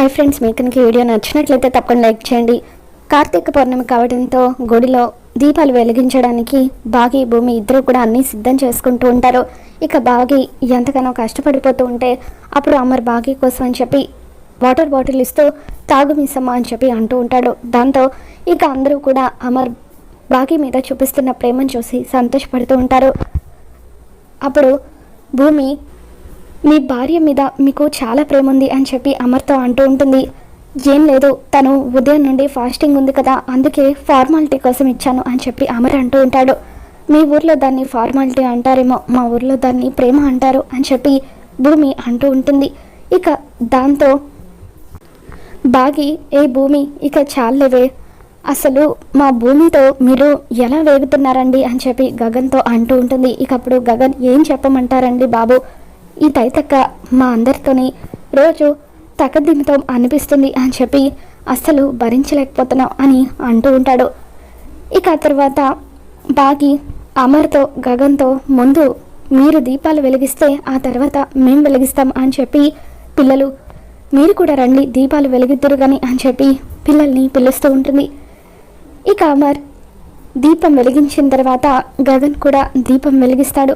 Hi friends మీకు కనుక video నచ్చినట్లయితే తప్పకుండా లైక్ చేయండి. కార్తీక పౌర్ణమి కావడంతో గుడిలో దీపాలు వెలిగించడానికి బాగి భూమి ఇద్దరు కూడా అన్నీ సిద్ధం చేసుకుంటూ ఉంటారు. ఇక బాగి ఎంతగానో కష్టపడిపోతూ ఉంటే అప్పుడు అమర్ బాగి కోసం అని చెప్పి వాటర్ బాటిల్ ఇస్తూ తాగు మిసమ్మ అని చెప్పి అంటూ ఉంటాడు. దాంతో ఇక అందరూ కూడా అమర్ బాగి మీద చూపిస్తున్న ప్రేమను చూసి సంతోషపడుతూ ఉంటారు. అప్పుడు భూమి మీ భార్య మీద మీకు చాలా ప్రేమ ఉంది అని చెప్పి అమర్తో అంటూ ఉంటుంది. ఏం లేదు తను ఉదయం నుండి ఫాస్టింగ్ ఉంది కదా అందుకే ఫార్మాలిటీ కోసం ఇచ్చాను అని చెప్పి అమర్ అంటూ ఉంటాడు. మీ ఊర్లో దాన్ని ఫార్మాలిటీ అంటారేమో మా ఊర్లో దాన్ని ప్రేమ అంటారు అని చెప్పి భూమి అంటూ ఉంటుంది. ఇక దాంతో బాగి ఏ భూమి ఇక చాలేవే. అసలు మా భూమితో మీరు ఎలా వేగుతున్నారండి? అని చెప్పి గగన్తో అంటూ ఉంటుంది. ఇక అప్పుడు గగన్ ఏం చెప్పమంటారండి బాబు? ఈ తైతక్క మా అందరితోని రోజు తకదిమితో అనిపిస్తుంది అని చెప్పి అస్సలు భరించలేకపోతున్నాం అని అంటూ ఉంటాడు. ఇక ఆ తర్వాత బాగి అమర్తో గగన్తో ముందు మీరు దీపాలు వెలిగిస్తే ఆ తర్వాత మేము వెలిగిస్తాం అని చెప్పి పిల్లలు మీరు కూడా రండి దీపాలు వెలిగిద్దరు కానీ అని చెప్పి పిల్లల్ని పిలుస్తూ ఉంటుంది. ఇక అమర్ దీపం వెలిగించిన తర్వాత గగన్ కూడా దీపం వెలిగిస్తాడు.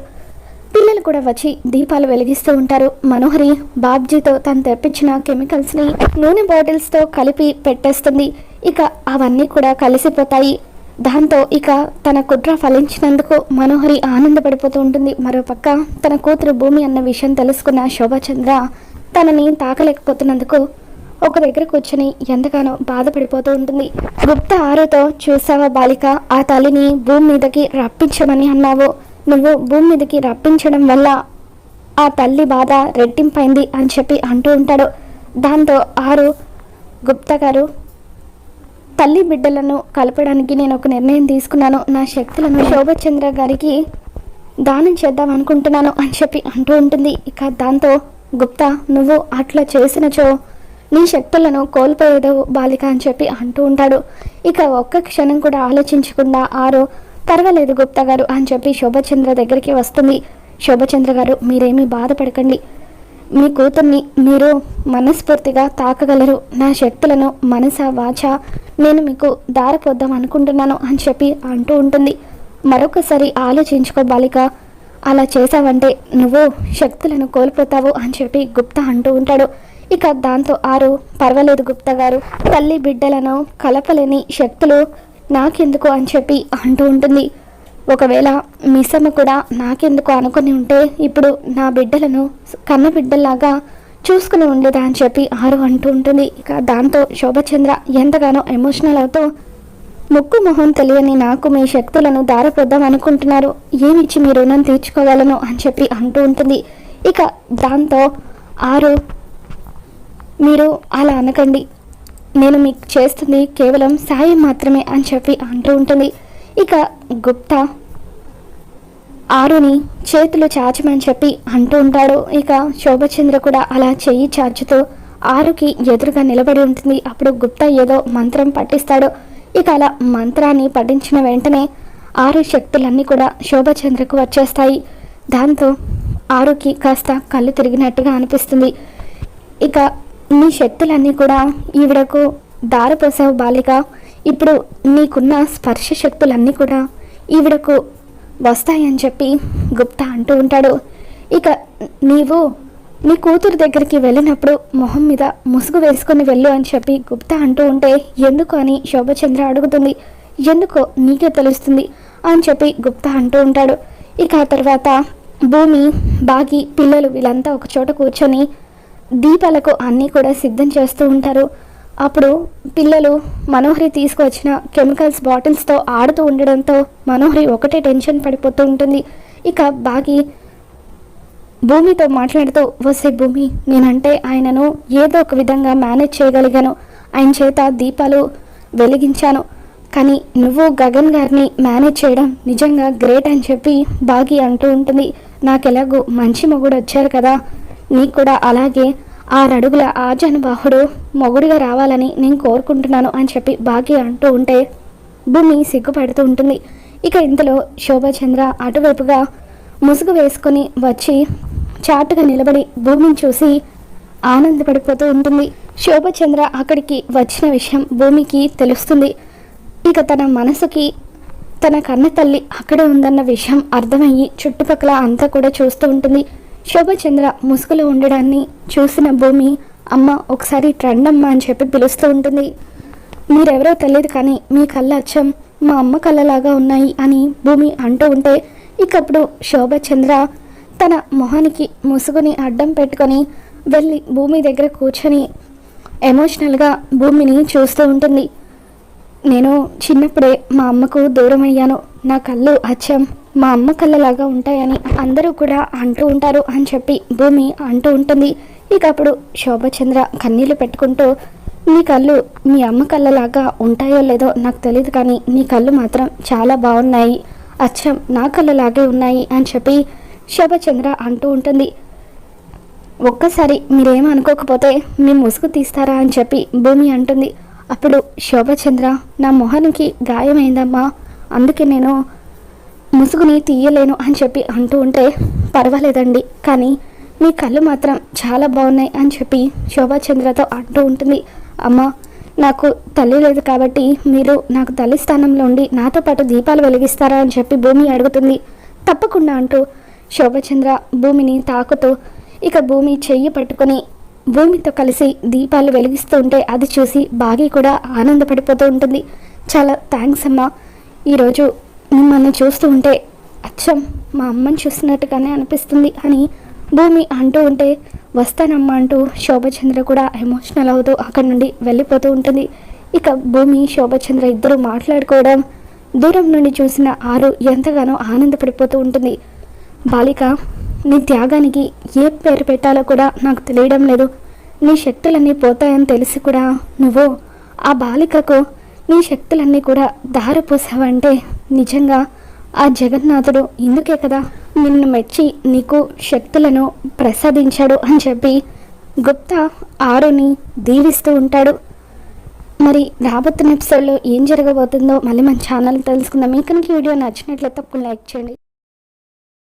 కూడా వచ్చి దీపాలు వెలిగిస్తూ ఉంటారు. మనోహరి బాబ్జీతో తను తెప్పించిన కెమికల్స్ని నూనె బాటిల్స్తో కలిపి పెట్టేస్తుంది. ఇక అవన్నీ కూడా కలిసిపోతాయి. దాంతో ఇక తన కుట్ర ఫలించినందుకు మనోహరి ఆనందపడిపోతూ ఉంటుంది. మరోపక్క తన కూతురు భూమి అన్న విషయం తెలుసుకున్న శోభాచంద్ర తనని తాకలేకపోతున్నందుకు ఒక దగ్గర కూర్చొని ఎంతగానో బాధపడిపోతూ ఉంటుంది. గుప్త ఆరుతో చూసావా బాలిక ఆ తల్లిని భూమి మీదకి రప్పించమని అన్నావు. నువ్వు భూమి మీదకి రప్పించడం వల్ల ఆ తల్లి బాధ రెట్టింపైంది అని చెప్పి అంటూ ఉంటాడు. దాంతో ఆరు గుప్తా గారు తల్లి బిడ్డలను కలపడానికి నేను ఒక నిర్ణయం తీసుకున్నాను. నా శక్తులను శోభచంద్ర గారికి దానం చేద్దాం అనుకుంటున్నాను అని చెప్పి అంటూ ఉంటుంది. ఇక దాంతో గుప్తా నువ్వు అట్లా చేసినచో నీ శక్తులను కోల్పోయేదో బాలిక అని చెప్పి అంటూ ఉంటాడు. ఇక ఒక్క క్షణం కూడా ఆలోచించకుండా ఆరు పర్వాలేదు గుప్తా గారు అని చెప్పి శోభచంద్ర దగ్గరికి వస్తుంది. శోభచంద్ర గారు మీరేమీ బాధపడకండి. మీ కూతుర్ని మీరు మనస్ఫూర్తిగా తాకగలరు. నా శక్తులను మనస వాచ. నేను మీకు దారిపోద్దాం అనుకుంటున్నాను అని చెప్పి అంటూ ఉంటుంది. మరొకసారి ఆలోచించుకో బాలిక. అలా చేసావంటే నువ్వు శక్తులను కోల్పోతావు అని చెప్పి గుప్తా అంటూ ఉంటాడు. ఇక దాంతో ఆరు పర్వాలేదు గుప్తా గారు తల్లి బిడ్డలను కలపలేని శక్తులు నాకెందుకు అని చెప్పి అంటూ ఉంటుంది. ఒకవేళ మిస్సమ్మ కూడా నాకెందుకు అనుకుని ఉంటే ఇప్పుడు నా బిడ్డలను కన్న బిడ్డల్లాగా చూసుకుని ఉండేదా అని చెప్పి ఆరు అంటూ ఉంటుంది. ఇక దాంతో శోభచంద్ర ఎంతగానో ఎమోషనల్ అవుతూ ముక్కు మొహం తెలియని నాకు మీ శక్తులను దారపోద్దాం అనుకుంటున్నారు. ఏమిచ్చి మీ రుణం తీర్చుకోగలను? అని చెప్పి అంటూ ఉంటుంది. ఇక దాంతో ఆరు మీరు అలా అనకండి. నేను మీకు చేస్తుంది కేవలం సాయం మాత్రమే అని చెప్పి అంటూ ఉంటుంది. ఇక గుప్తా ఆరుని చేతులు చాచమని చెప్పి అంటూ ఉంటాడు. ఇక శోభచంద్ర కూడా అలా చెయ్యి చాచుతూ ఆరుకి ఎదురుగా నిలబడి ఉంటుంది. అప్పుడు గుప్తా ఏదో మంత్రం పట్టిస్తాడు ఇక అలా మంత్రాన్ని పఠించిన వెంటనే ఆరు శక్తులన్నీ కూడా శోభచంద్రకు వచ్చేస్తాయి. దాంతో ఆరుకి కాస్త కళ్ళు తిరిగినట్టుగా అనిపిస్తుంది. ఇక నీ శక్తులన్నీ కూడా ఈవిడకు దారపోసావు బాలిక. ఇప్పుడు నీకున్న స్పర్శ శక్తులన్నీ కూడా ఈవిడకు వస్తాయని చెప్పి గుప్తా అంటూ ఉంటాడు. ఇక నీవు నీ కూతురు దగ్గరికి వెళ్ళినప్పుడు మొహం మీద ముసుగు వేసుకొని వెళ్ళు అని చెప్పి గుప్తా అంటూ ఉంటే ఎందుకు అని శోభచంద్ర అడుగుతుంది. ఎందుకో నీకే తెలుస్తుంది అని చెప్పి గుప్తా అంటూ ఉంటాడు. ఇక ఆ తర్వాత భూమి బాగి పిల్లలు వీళ్ళంతా ఒక చోట కూర్చొని దీపాలకు అన్నీ కూడా సిద్ధం చేస్తూ ఉంటారు. అప్పుడు పిల్లలు మనోహరి తీసుకొచ్చిన కెమికల్స్ బాటిల్స్తో ఆడుతూ ఉండడంతో మనోహరి ఒకటే టెన్షన్ పడిపోతూ ఉంటుంది. ఇక బాగి భూమితో మాట్లాడుతూ వస్తే భూమి నేనంటే ఆయనను ఏదో ఒక విధంగా మేనేజ్ చేయగలిగాను. ఆయన చేత దీపాలు వెలిగించాను. కానీ నువ్వు గగన్ గారిని మేనేజ్ చేయడం నిజంగా గ్రేట్ అని చెప్పి బాగి అంటూ ఉంటుంది. నాకు ఎలాగో మంచి మొగుడు వచ్చారు కదా. నీకు కూడా అలాగే ఆరడుగుల ఆజానుబాహుడు మొగుడిగా రావాలని నేను కోరుకుంటున్నాను అని చెప్పి బాగి అంటూ ఉంటే భూమి సిగ్గుపడుతూ ఉంటుంది. ఇక ఇంతలో శోభచంద్ర అటువైపుగా ముసుగు వేసుకొని వచ్చి చాటుగా నిలబడి భూమిని చూసి ఆనందపడిపోతూ ఉంటుంది. శోభచంద్ర అక్కడికి వచ్చిన విషయం భూమికి తెలుస్తుంది. ఇక తన మనసుకి తన కన్న తల్లి అక్కడే ఉందన్న విషయం అర్థమయ్యి చుట్టుపక్కల అంతా కూడా చూస్తూ ఉంటుంది. శోభచంద్ర ముసుగులో ఉండడాన్ని చూసిన భూమి అమ్మ ఒకసారి ట్రండమ్మా అని చెప్పి పిలుస్తూ ఉంటుంది. మీరెవరో తెలియదు కానీ మీ కళ్ళ అచ్చం మా అమ్మ కళ్ళలాగా ఉన్నాయి అని భూమి అంటూ ఉంటే ఇకప్పుడు శోభచంద్ర తన మొహానికి ముసుగుని అడ్డం పెట్టుకొని వెళ్ళి భూమి దగ్గర కూర్చొని ఎమోషనల్గా భూమిని చూస్తూ ఉంటుంది. నేను చిన్నప్పుడే మా అమ్మకు దూరం అయ్యాను నా కళ్ళు అచ్చం మా అమ్మ కళ్ళలాగా ఉంటాయని అందరూ కూడా అంటూ ఉంటారు అని చెప్పి భూమి అంటూ ఉంటుంది. ఇక అప్పుడు శోభచంద్ర కన్నీళ్ళు పెట్టుకుంటూ నీ కళ్ళు మీ అమ్మ కళ్ళలాగా ఉంటాయో లేదో నాకు తెలియదు కానీ నీ కళ్ళు మాత్రం చాలా బాగున్నాయి. అచ్చం నా కళ్ళలాగే ఉన్నాయి అని చెప్పి శోభచంద్ర అంటూ ఉంటుంది. ఒక్కసారి మీరేం అనుకోకపోతే మీ ముసుగు తీస్తారా అని చెప్పి భూమి అంటుంది. అప్పుడు శోభచంద్ర నా మొహానికి గాయమైందమ్మా. అందుకే నేను ముసుగుని తీయలేను అని చెప్పి అంటూ ఉంటే పర్వాలేదండి. కానీ మీ కళ్ళు మాత్రం చాలా బాగున్నాయి అని చెప్పి శోభాచంద్రతో అంటూ ఉంటుంది. అమ్మ నాకు తల్లి లేదు కాబట్టి మీరు నాకు తల్లి స్థానంలో ఉండి నాతో పాటు దీపాలు వెలిగిస్తారా అని చెప్పి భూమి అడుగుతుంది. తప్పకుండా అంటూ శోభచంద్ర భూమిని తాకుతూ ఇక భూమి చెయ్యి పట్టుకొని భూమితో కలిసి దీపాలు వెలిగిస్తూ ఉంటే అది చూసి బాగి కూడా ఆనందపడిపోతూ ఉంటుంది. చాలా థ్యాంక్స్ అమ్మా. ఈరోజు మిమ్మల్ని చూస్తూ ఉంటే అచ్చం మా అమ్మని చూస్తున్నట్టుగానే అనిపిస్తుంది అని భూమి అంటూ ఉంటే వస్తానమ్మా అంటూ శోభచంద్ర కూడా ఎమోషనల్ అవుతూ అక్కడి నుండి వెళ్ళిపోతూ ఉంటుంది. ఇక భూమి శోభచంద్ర ఇద్దరు మాట్లాడుకోవడం దూరం నుండి చూసిన ఆరు ఎంతగానో ఆనందపడిపోతూ ఉంటుంది. బాలిక నీ త్యాగానికి ఏ పేరు పెట్టాలో కూడా నాకు తెలియడం లేదు. నీ శక్తులన్నీ పోతాయని తెలిసి కూడా నువ్వు ఆ బాలికకు నీ శక్తులన్నీ కూడా దారపోసావంటే నిజంగా ఆ జగన్నాథుడు ఇందుకే కదా? నిన్ను మెచ్చి నీకు శక్తులను ప్రసాదించాడు అని చెప్పి గుప్తా ఆరుని దీవిస్తూ ఉంటాడు. మరి రాబోతున్న ఎపిసోడ్లో ఏం జరగబోతుందో మళ్ళీ మన ఛానల్ తెలుసుకుందాం. మీకు కనుక ఈ వీడియో నచ్చినట్లయితే తప్పకుండా లైక్ చేయండి.